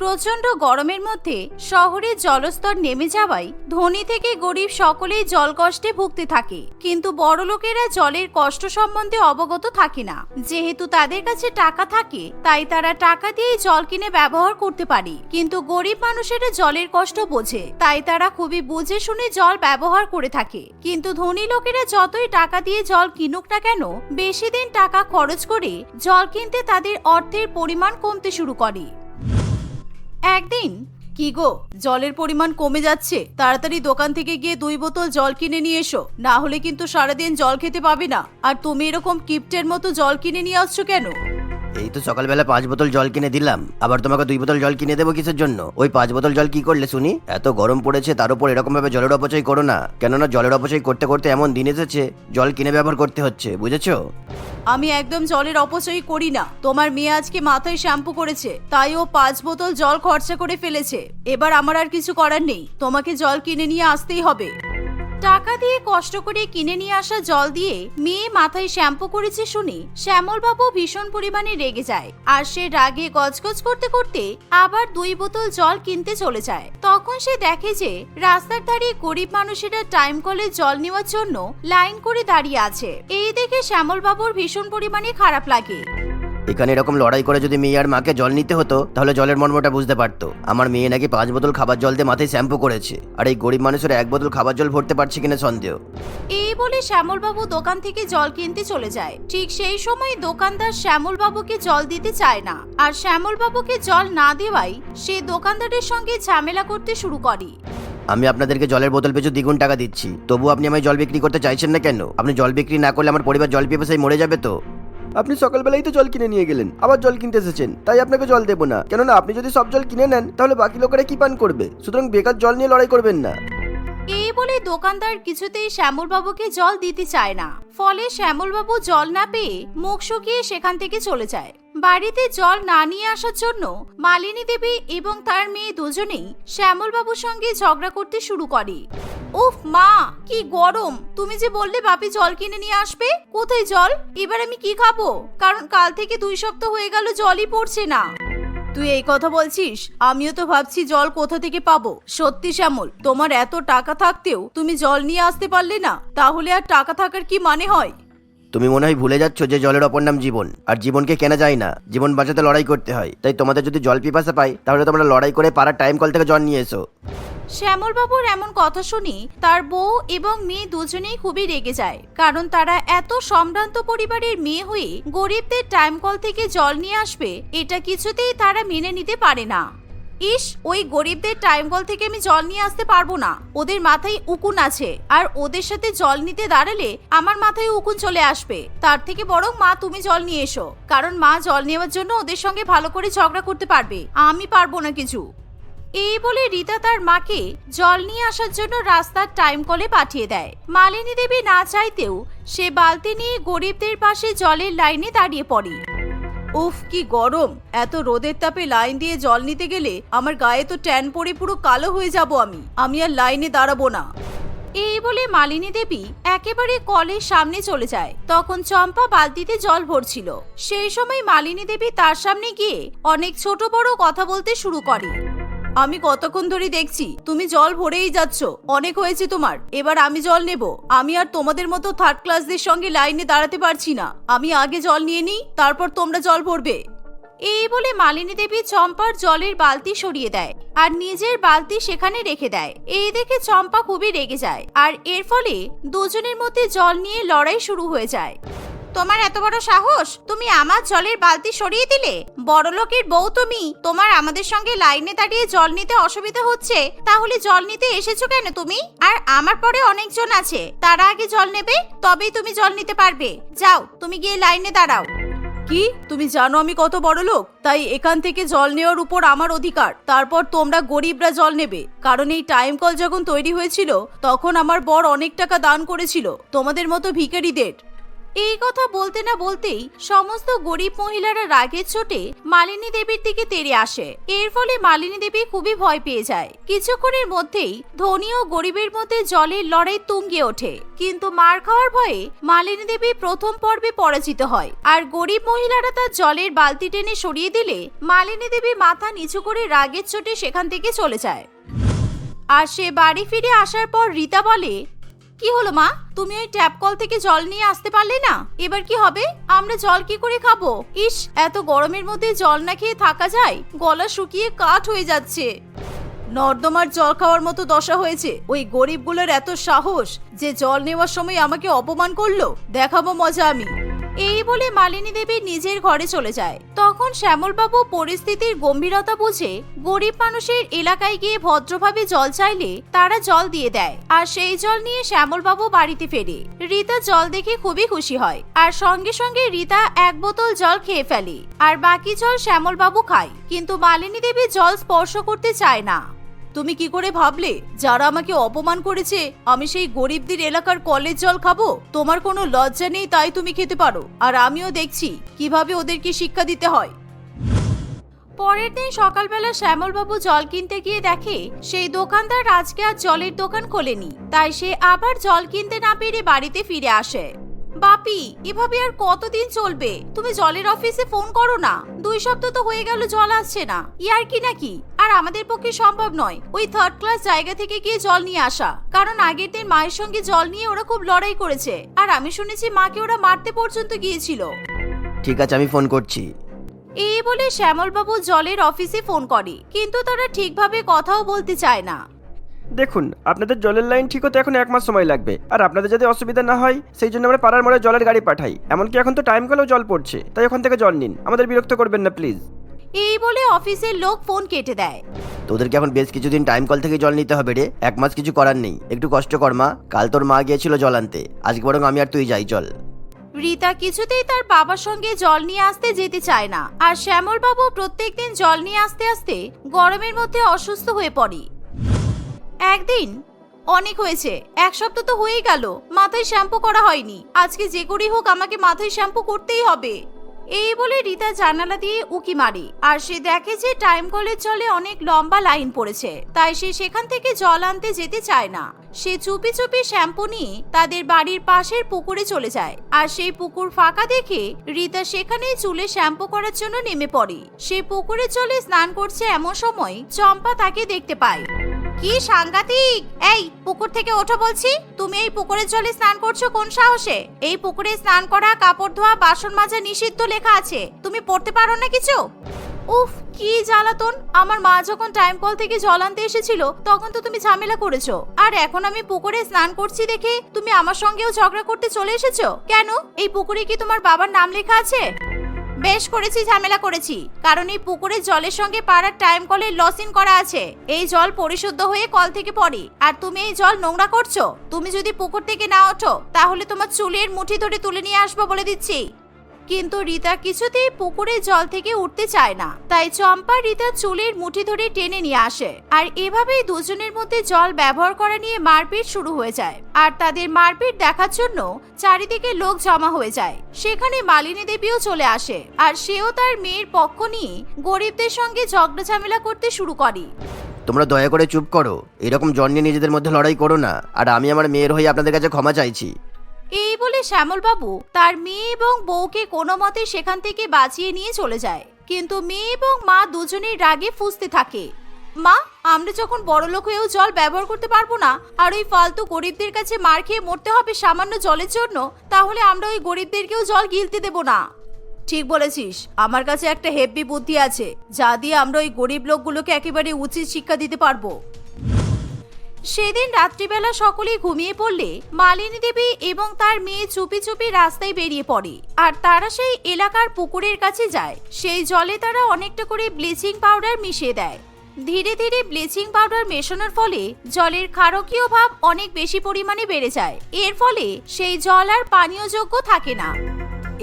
প্রচণ্ড গরমের মধ্যে শহরের জলস্তর নেমে যাওয়ায় ধনী থেকে গরিব সকলেই জল কষ্টে ভুগতে থাকে। কিন্তু বড় লোকেরা জলের কষ্ট সম্বন্ধে অবগত থাকে না। যেহেতু তাদের কাছে টাকা থাকে, তাই তারা টাকা দিয়ে জল কিনে ব্যবহার করতে পারে। কিন্তু গরিব মানুষেরা জলের কষ্ট বোঝে, তাই তারা খুবই বুঝে শুনে জল ব্যবহার করে থাকে। কিন্তু ধনী লোকেরা যতই টাকা দিয়ে জল কিনুক না কেন, বেশি দিন টাকা খরচ করে জল কিনতে তাদের অর্থের পরিমাণ কমতে শুরু করে। একদিন? কি গো, জলের পরিমাণ কমে যাচ্ছে। তাড়াতাড়ি দোকান থেকে গিয়ে দুই বোতল জল কিনে নিয়ে এসো। না হলে কিন্তু সারাদিন জল খেতে পাবে না। আর তুমি এরকম কিপ্টের মতো জল কিনে নিয়ে আসছো কেন? এই তো সকালবেলা পাঁচ বোতল জল কিনে দিলাম। আবার তোমাকে দুই বোতল জল কিনে দেবো কিসের জন্য? ওই পাঁচ বোতল জল কি করলে শুনি? এত গরম পড়েছে, তার উপর এরকম ভাবে জলের অপচয় করো না। কেননা জলের অপচয় করতে করতে এমন দিন এসেছে, জল কিনে ব্যবহার করতে হচ্ছে, বুঝেছ? আমি একদম জলের অপচয় করি না। তোমার মেয়ে আজকে মাথায় শ্যাম্পু করেছে, তাই ও পাঁচ বোতল জল খরচা করে ফেলেছে। এবার আমার আর কিছু করার নেই। তোমাকে জল কিনে নিয়ে আসতেই হবে। টাকা দিয়ে কষ্ট করে কিনে নিয়ে আসা জল দিয়ে মেয়ে মাথায় শ্যাম্পু করেছে শুনে শ্যামল বাবু ভীষণ পরিমাণে রেগে যায়। আর সে রাগে গজগজ করতে করতে আবার দুই বোতল জল কিনতে চলে যায়। তখন সে দেখে যে রাস্তার ধারে গরিব মানুষেরা টাইম কলে জল নেওয়ার জন্য লাইন করে দাঁড়িয়ে আছে। এই দেখে শ্যামল বাবুর ভীষণ পরিমাণে খারাপ লাগে। এখানে এরকম লড়াই করে যদি মেয়ে আর মাকে জল নিতে হতো তাহলে জলের মর্মটা বুঝতে পারতো। আমার মেয়ে নাকি পাঁচ বোতল খাবার জল দিয়ে মাথায় শ্যাম্পু করেছে আর এই গরিব মানুষের এক বোতল খাবার জল ভরতে পারছে কিনা সন্দেহ। এই বলে শ্যামলবাবু দোকান থেকে জল কিনতে চলে যায়। ঠিক সেই সময় দোকানদার শ্যামলবাবুকে জল দিতে চায় না আর শ্যামলবাবুকে জল না দেওয়াই সে দোকানদারের সঙ্গে ঝামেলা করতে শুরু করে। আমি আপনাদেরকে জলের বোতল পিছু দ্বিগুণ টাকা দিচ্ছি তবু আপনি আমায় জল বিক্রি করতে চাইছেন না কেন? আপনি জল বিক্রি না করলে আমার পরিবার জল পেয়ে পিপাসায় মরে যাবে তো? আপনি সকালবেলাই তো জল কিনে নিয়ে গেলেন, আবার জল কিনতে এসেছেন, তাই আপনাকে জল দেবো না। কেননা আপনি যদি সব জল কিনে নেন, তাহলে বাকি লোকেরা কি পান করবে? সুতরাং বেকার জল নিয়ে লড়াই করবেন না। এই বলে দোকানদার কিছুতেই শ্যামলবাবুকে জল দিতে চায় না। ফলে শ্যামলবাবু জল না পেয়ে মুখ শুকিয়ে সেখান থেকে চলে যায়। বাড়িতে জল না নিয়ে আসার জন্য মালিনী দেবী এবং তার মেয়ে দুজনেই শ্যামলবাবুর সঙ্গে ঝগড়া করতে শুরু করে। উফ, মা, কি গরম। তুমি যে বললে বাপি জল কিনে নিয়ে আসবে, কোথায় জল? এবার আমি কি খাব? কারণ কাল থেকে দুই সপ্তাহ হয়ে গেল জলই পড়ছে না। তুই এই কথা বলছিস, আমিও তো ভাবছি জল কোথা থেকে পাবো। সত্যি শ্যামল, তোমার এত টাকা থাকতেও তুমি জল নিয়ে আসতে পারলে না, তাহলে আর টাকা থাকার কি মানে হয়? তুমি মনে হয় ভুলে যাচ্ছ যে জলের অপর নাম জীবন, আর জীবনকে কেনা যায় না। জীবন বাঁচাতে লড়াই করতে হয়। তাই তোমাদের যদি জল পিপাসা পাই, তাহলে তোমরা লড়াই করে পাড়ার টাইম কল থেকে জল নিয়ে এসো। শ্যামলবাবুর এমন কথা শুনি তার বউ এবং মেয়ে দুজনেই খুবই রেগে যায়, কারণ তারা এত সম্ভ্রান্ত পরিবারের মেয়ে হয়ে গরিবদের টাইম কল থেকে জল নিয়ে আসবে, এটা কিছুতেই তারা মেনে নিতে পারে না। ইস, ওই গরিবদের টাইম কল থেকে আমি জল নিয়ে আসতে পারব না। ওদের মাথায় উকুন আছে, আর ওদের সাথে জল নিতে দাঁড়ালে আমার মাথায় উকুন চলে আসবে। তার থেকে বরং মা, তুমি জল নিয়ে এসো, কারণ মা জল নেওয়ার জন্য ওদের সঙ্গে ভালো করে ঝগড়া করতে পারবে। আমি পারব না কিছু। এই বলে রীতা তার মাকে জল নিয়ে আসার জন্য রাস্তার টাইম কলে পাঠিয়ে দেয়। মালিনী দেবী না চাইতেও সে বালতি নিয়ে গরিবদের পাশে জলের লাইনে দাঁড়িয়ে পড়ে। উফ, কি গরম! এত রোদের তাপে লাইন দিয়ে জল নিতে গেলে আমার গায়ে তো ট্যান পড়ে পুরো কালো হয়ে যাব আমি। আমি আর লাইনে দাঁড়াবো না। এই বলে মালিনী দেবী একেবারে কলের সামনে চলে যায়। তখন চম্পা বালতিতে জল ভরছিল। সেই সময় মালিনী দেবী তার সামনে গিয়ে অনেক ছোট বড় কথা বলতে শুরু করে। আমি কতক্ষণ ধরে দেখছি, তুমি জল ভরেই যাচ্ছ। অনেক হয়েছে তোমার। এবার আমি জল নেব। আমি আর তোমাদের মতো থার্ড ক্লাসদের সঙ্গে লাইনে দাঁড়াতে পারছি না। আমি আগে জল নিয়ে নিই, তারপর তোমরা জল ভরবে। এই বলে মালিনী দেবী চম্পার জলের বালতি সরিয়ে দেয় আর নিজের বালতি সেখানে রেখে দেয়। এই দেখে চম্পা খুবই রেগে যায় আর এর ফলে দুজনের মধ্যে জল নিয়ে লড়াই শুরু হয়ে যায়। তোমার এত বড় সাহস? তুমি আমার জলের বালতি সরিয়ে দিলে? বড় লোকের বউ তুমি। তোমার আমাদের সঙ্গে লাইনে দাঁড়িয়ে জল নিতে অসুবিধা হচ্ছে। তাহলে জল নিতে এসেছ কেন তুমি? আর আমার পরে অনেকজন আছে। তারা আগে জল নেবে, তবেই তুমি জল নিতে পারবে। যাও, তুমি গিয়ে লাইনে দাঁড়াও। কি? তুমি জানো আমি কত বড় লোক তাই এখান থেকে জল নেওয়ার উপর আমার অধিকার। তারপর তোমরা গরিবরা জল নেবে। কারণ এই টাইম কল যখন তৈরি হয়েছিল, তখন আমার বর অনেক টাকা দান করেছিল। তোমাদের মতো ভিখারিদের। এই কথা বলতে না বলতেই সমস্ত গরিব মহিলারা রাগের চোটে মালিনী দেবীর দিকে তেড়ে আসে। এর ফলে মালিনী দেবী খুবই ভয় পেয়ে যায়। কিছুক্ষণের মধ্যেই ধনী ও গরিবের মধ্যে জলের লড়াই তুঙ্গে ওঠে। কিন্তু মার খাওয়ার ভয়ে মালিনী দেবী প্রথম পর্বে পরাজিত হয়। আর গরিব মহিলারা তার জলের বালতি টেনে সরিয়ে দিলে মালিনী দেবী মাথা নিচু করে রাগের চোটে সেখান থেকে চলে যায়। আর সে বাড়ি ফিরে আসার পর রীতা বলে কি হলো মা? তুমি ওই ট্যাপ কল থেকে জল নিয়ে আসতে পারলে না? এবার কি হবে? আমরা জল কি করে খাব? ইস, এত গরমের মধ্যে জল না খেয়ে থাকা যায়? গলা শুকিয়ে কাঠ হয়ে যাচ্ছে। নর্দমার জল খাওয়ার মতো দশা হয়েছে। ওই গরিবগুলোর এত সাহস যে জল নেওয়ার সময় আমাকে অপমান করল? দেখাবো মজা আমি। এই বলে মালিনী দেবী নিজের ঘরে চলে যায়। তখন শ্যামলবাবু পরিস্থিতির গম্ভীরতা বুঝে গরিব মানুষের এলাকায় গিয়ে ভদ্রভাবে জল চাইলে তারা জল দিয়ে দেয় আর সেই জল নিয়ে শ্যামলবাবু বাড়িতে ফেরে। রীতা জল দেখে খুবই খুশি হয় আর সঙ্গে সঙ্গে রীতা এক বোতল জল খেয়ে ফেলে। আর বাকি জল শ্যামলবাবু খায়, কিন্তু মালিনী দেবী জল স্পর্শ করতে চায় না। তুমি কি করে ভাবলে? যারা আমাকে অপমান করেছে, আমি সেই গরিবদের এলাকার কলের জল খাব? তোমার কোনো লজ্জা নেই, তাই তুমি খেতে পারো। আর আমিও দেখছি, কীভাবে ওদেরকে শিক্ষা দিতে হয়। পরের দিন সকালবেলা শ্যামলবাবু জল কিনতে গিয়ে দেখে, সেই দোকানদার আজকে আর জলের দোকান খোলেনি। তাই সে আবার জল কিনতে না পেরে বাড়িতে ফিরে আসে। বাপি, এভাবে আর কতদিন চলবে? তুমি জলের অফিসে ফোন করো না। দুই সপ্তাহ তো হয়ে গেল, জল আসছে না। ইয়ার কি নাকি? আর আমাদের পক্ষে সম্ভব নয়। ওই থার্ড ক্লাস জায়গা থেকে গিয়ে জল নিয়ে আসা। কারণ আগের দিন মায়ের সঙ্গে জল নিয়ে ওরা খুব লড়াই করেছে। আর আমি শুনেছি মাকে ওরা মারতে পর্যন্ত গিয়েছিল। ঠিক আছে আমি ফোন করছি। এই বলে শ্যামলবাবু জলের অফিসে ফোন করে। কিন্তু তারা ঠিকভাবে কথাও বলতে চায় না। দেখুন আপনাদের জলের লাইন ঠিক হতে এখন এক মাস সময় লাগবে। আর আপনাদের যাতে অসুবিধা না হয় সেই জন্য আমরা পাড়ার মোড়ে জলের গাড়ি পাঠাই। এমনকি এখন তো টাইম কলেও জল পড়ছে। তাই ওখান থেকে জল নিন। আমাদের বিরক্ত করবেন না প্লিজ এই বলে অফিসের লোক ফোন কেটে দেয়। তোদেরকে এখন বেশ কিছুদিন টাইম কল থেকে জল নিতে হবে রে। এক মাস কিছু করার নেই। একটু কষ্ট কর মা। কাল তোর মা গিয়েছিল জল আনতে। আজকে বরং আমি আর তুই যাই চল। রীতা কিছুতেই তার বাবার সঙ্গে জল নিয়ে আসতে যেতে চায় না। আর শ্যামল বাবু প্রত্যেকদিন জল নিয়ে আসতে আসতে গরমের মধ্যে অসুস্থ হয়ে পড়ে। একদিন অনেক হয়েছে। এক সপ্তাহ তো হয়েই গেল। মাথায় শ্যাম্পু করা হয়নি। আজকে যে করেই হোক আমাকে মাথায় শ্যাম্পু করতেই হবে। এই বলে রীতা জানালা দিয়ে উকি মারে। আর সে দেখে যে টাইম কলের জলে অনেক লম্বা লাইন পড়েছে, তাই সে সেখান থেকে জল আনতে যেতে চায় না। সে চুপি চুপি শ্যাম্পু নিয়ে তাদের বাড়ির পাশের পুকুরে চলে যায়। আর সেই পুকুর ফাঁকা দেখে রীতা সেখানেই চুলে শ্যাম্পু করার জন্য নেমে পড়ে। সে পুকুরের জলে স্নান করছে এমন সময় চম্পা তাকে দেখতে পায়। কি সাংঘাতিক? এই, পুকুর থেকে ওঠো বলছি। তুমি এই পুকুরের জলে স্নান করছ কোন সাহসে? এই পুকুরে স্নান করা, কাপড় ধোয়া, বাসন মাজা নিষিদ্ধ লেখা আছে। তুমি পড়তে পারো না কিছু? উফ, কি জ্বালাতন। আমার মা যখন টাইম কল থেকে জল আনতে এসেছিল, তখন তো তুমি ঝামেলা করেছ। আর এখন আমি পুকুরে স্নান করছি দেখে তুমি আমার সঙ্গেও ঝগড়া করতে চলে এসেছ? কেন? এই পুকুরে কি তোমার বাবার নাম লেখা আছে? বেশ করেছি, ঝামেলা করেছি। কারণ এই পুকুরের জলের সঙ্গে পাড়ার টাইম কলের লসিন করা আছে। এই জল পরিশুদ্ধ হয়ে কল থেকে পড়ে। আর তুমি এই জল নোংরা করছ? তুমি যদি পুকুর থেকে না ওঠো, তাহলে তোমার চুলের মুঠি ধরে তুলে নিয়ে আসব বলে দিচ্ছি। কিন্তু রীতা কিছুতেই পুকুরের জল থেকে উঠতে চায় না। তাই চম্পা রীতার চুলের মুঠি ধরে টেনে নিয়ে আসে। আর এভাবেই দুজনের মধ্যে জল ব্যবহার করা নিয়ে মারপিট শুরু হয়ে যায়। আর তাদের মারপিট দেখার জন্য চারিদিকে লোক জমা হয়ে যায়। সেখানে মালিনী দেবীও চলে আসে। আর সেও তার মেয়ের পক্ষ নিয়ে গরিবদের সঙ্গে ঝগড়া ঝামেলা করতে শুরু করে। তোমরা দয়া করে চুপ করো। এরকম জল নিয়ে নিজেদের মধ্যে লড়াই করো না। আর আমি আমার মেয়ের হয়ে আপনাদের কাছে ক্ষমা চাইছি। এই বলে শ্যামলবাবু তার মেয়ে এবং বউকে কোনো মতে সেখান থেকে বাঁচিয়ে নিয়ে চলে যায়। কিন্তু মেয়ে এবং মা দুজনেই রাগে ফুসতে থাকে। মা, আমরা যখন বড় লোক হয়েও জল ব্যবহার করতে পারব না, আর ওই ফালতু গরিবদের কাছে মার খেয়ে মরতে হবে সামান্য জলের জন্য, তাহলে আমরা ওই গরিবদেরকেও জল গিলতে দেব না। ঠিক বলেছিস, আমার কাছে একটা হেভি বুদ্ধি আছে, যা দিয়ে আমরা ওই গরিব লোকগুলোকে একেবারে উচিত শিক্ষা দিতে পারব। সেদিন রাত্রিবেলা সকলেই ঘুমিয়ে পড়লে মালিনী দেবী এবং তার মেয়ে চুপি চুপি রাস্তায় বেরিয়ে পড়ে। আর তারা সেই এলাকার পুকুরের কাছে যায়। সেই জলে তারা অনেকটা করে ব্লিচিং পাউডার মিশিয়ে দেয়। ধীরে ধীরে ব্লিচিং পাউডার মেশানোর ফলে জলের ক্ষারকীয় ভাব অনেক বেশি পরিমাণে বেড়ে যায়। এর ফলে সেই জল আর পানীয় যোগ্য থাকে না।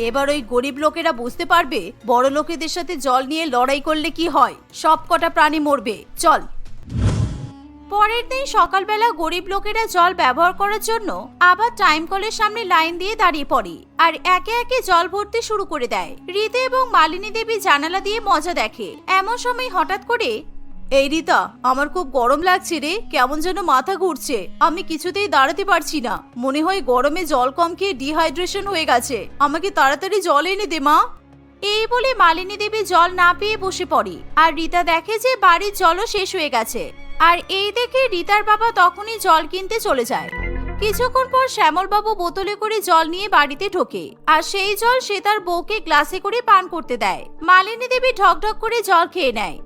এবার ওই গরিব লোকেরা বুঝতে পারবে, বড় লোকেদের সাথে জল নিয়ে লড়াই করলে কি হয়? সব কটা প্রাণী মরবে। চল পরের দিন সকালবেলা গরিব লোকেরা জল ব্যবহার করার জন্য আবার টাইম কলের সামনে লাইন দিয়ে দাঁড়িয়ে পড়ে আর একে একে জল ভরতে শুরু করে দেয়। রীতা এবং মালিনী দেবী জানালা দিয়ে মজা দেখে। এমন সময় হঠাৎ করে, এই রিতা, আমার খুব গরম লাগছে রে। কেমন যেন মাথা ঘুরছে। আমি কিছুতেই দাঁড়াতে পারছি না। মনে হয় গরমে জল কম খেয়ে ডিহাইড্রেশন হয়ে গেছে। আমাকে তাড়াতাড়ি জল এনে দে মা। এই বলে মালিনী দেবী জল না পেয়ে বসে পড়ে। আর রীতা দেখে যে বাড়ির জলও শেষ হয়ে গেছে। আর এই দেখে রীতার বাবা তখনই জল কিনতে চলে যায়। কিছুক্ষণ পর শ্যামলবাবু বোতলে করে জল নিয়ে বাড়িতে ঢোকে। আর সেই জল সে তার বউকে গ্লাসে করে পান করতে দেয়। মালিনী দেবী ঢক ঢক করে জল খেয়ে নেয়।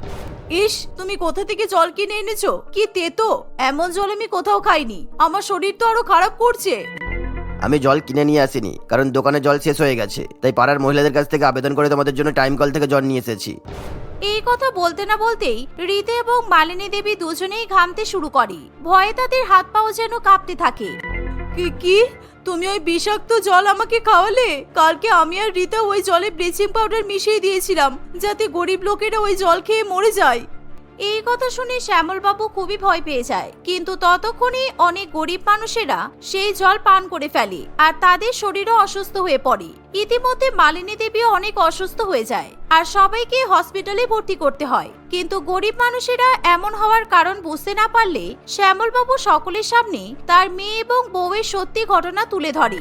ইস, তুমি কোথা থেকে জল কিনে এনেছো? কি তেতো? এমন জল আমি কোথাও খাইনি। আমার শরীর তো আরও খারাপ করছে। আমি জল কিনে নিয়ে আসিনি কারণ দোকানে জল শেষ হয়ে গেছে। তাই পাড়ার মহিলাদের কাছ থেকে আবেদন করে তোমাদের জন্য টাইম কল থেকে জল নিয়ে এসেছি। এই কথা বলতে না বলতেই রীতে এবং মালিনী দেবী দুজনেই ঘামতে শুরু করে। ভয়ে তাদের হাত পাও যেন কাঁপতে থাকে। কি কি? তুমি ওই বিষাক্ত জল আমাকে খাওয়ালে? কালকে আমি আর রীতা ওই জলে ব্লিচিং পাউডার মিশিয়ে দিয়েছিলাম যাতে গরিব লোকেরা ওই জল খেয়ে মরে যায়। এই কথা শুনে শ্যামলবাবু খুবই ভয় পেয়ে যায়। কিন্তু ততক্ষণে অনেক গরিব মানুষেরা সেই জল পান করে ফেলে আর তাদের শরীরও অসুস্থ হয়ে পড়ে। ইতিমধ্যে মালিনী দেবীও অনেক অসুস্থ হয়ে যায় আর সবাইকে হসপিটালে ভর্তি করতে হয়। কিন্তু গরিব মানুষেরা এমন হওয়ার কারণ বুঝতে না পারলে শ্যামলবাবু সকলের সামনে তার মেয়ে এবং বউয়ের সত্যি ঘটনা তুলে ধরে।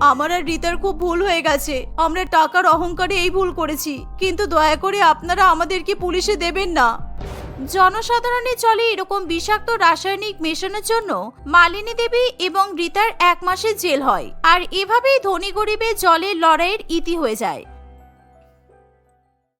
আমার আর রিতার খুব ভুল হয়ে গেছে। আমরা টাকার অহংকারে এই ভুল করেছি। কিন্তু দয়া করে আপনারা আমাদেরকে পুলিশে দেবেন না। জনসাধারণের চলে এরকম বিষাক্ত রাসায়নিক মেশানোর জন্য মালিনী দেবী এবং রিতার এক মাসে জেল হয়। আর এভাবেই ধনী গরিবের জলে লড়াইয়ের ইতি হয়ে যায়।